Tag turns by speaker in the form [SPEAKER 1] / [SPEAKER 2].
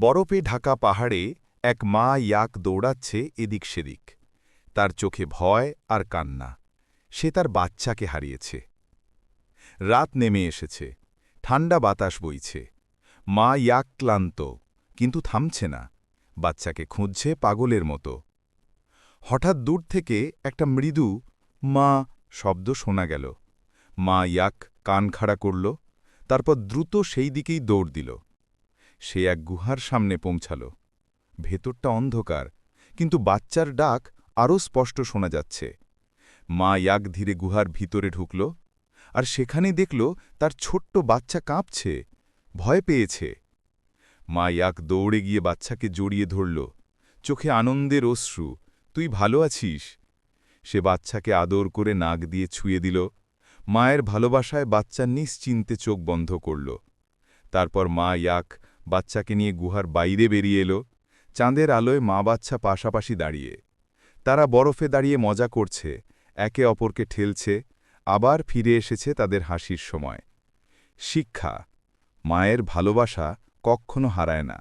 [SPEAKER 1] বরফে ঢাকা পাহাড়ে এক মা ইয়াক দৌড়াচ্ছে এদিক সেদিক। তার চোখে ভয় আর কান্না। সে তার বাচ্চাকে হারিয়েছে। রাত নেমে এসেছে। ঠান্ডা বাতাস বইছে। মা ইয়াক ক্লান্ত, কিন্তু থামছে না। বাচ্চাকে খুঁজছে পাগলের মতো। হঠাৎ দূর থেকে একটা মৃদু মা শব্দ শোনা গেল। মা ইয়াক কান খাড়া করল, তারপর দ্রুত সেই দিকেই দৌড় দিল। সে এক গুহার সামনে পৌঁছাল। ভেতরটা অন্ধকার, কিন্তু বাচ্চার ডাক আরও স্পষ্ট শোনা যাচ্ছে। মা ইয়াক ধীরে গুহার ভিতরে ঢুকল আর সেখানে দেখল তার ছোট্ট বাচ্চা কাঁপছে, ভয় পেয়েছে। মা ইয়াক দৌড়ে গিয়ে বাচ্চাকে জড়িয়ে ধরল, চোখে আনন্দের অশ্রু, তুই ভালো আছিস? সে বাচ্চাকে আদর করে নাক দিয়ে ছুঁয়ে দিল, মায়ের ভালোবাসায় বাচ্চা নিশ্চিন্তে চোখ বন্ধ করল। তারপর মা ইয়াক বাচ্চাকে নিয়ে গুহার বাইরে বেরিয়ে এলো, চাঁদের আলোয় মা বাচ্চা পাশাপাশি দাঁড়িয়ে। তারা বরফে দাঁড়িয়ে মজা করছে, একে অপরকে ঠেলছে, আবার ফিরে এসেছে তাদের হাসির সময়। শিক্ষা, মায়ের ভালোবাসা কখনো হারায় না।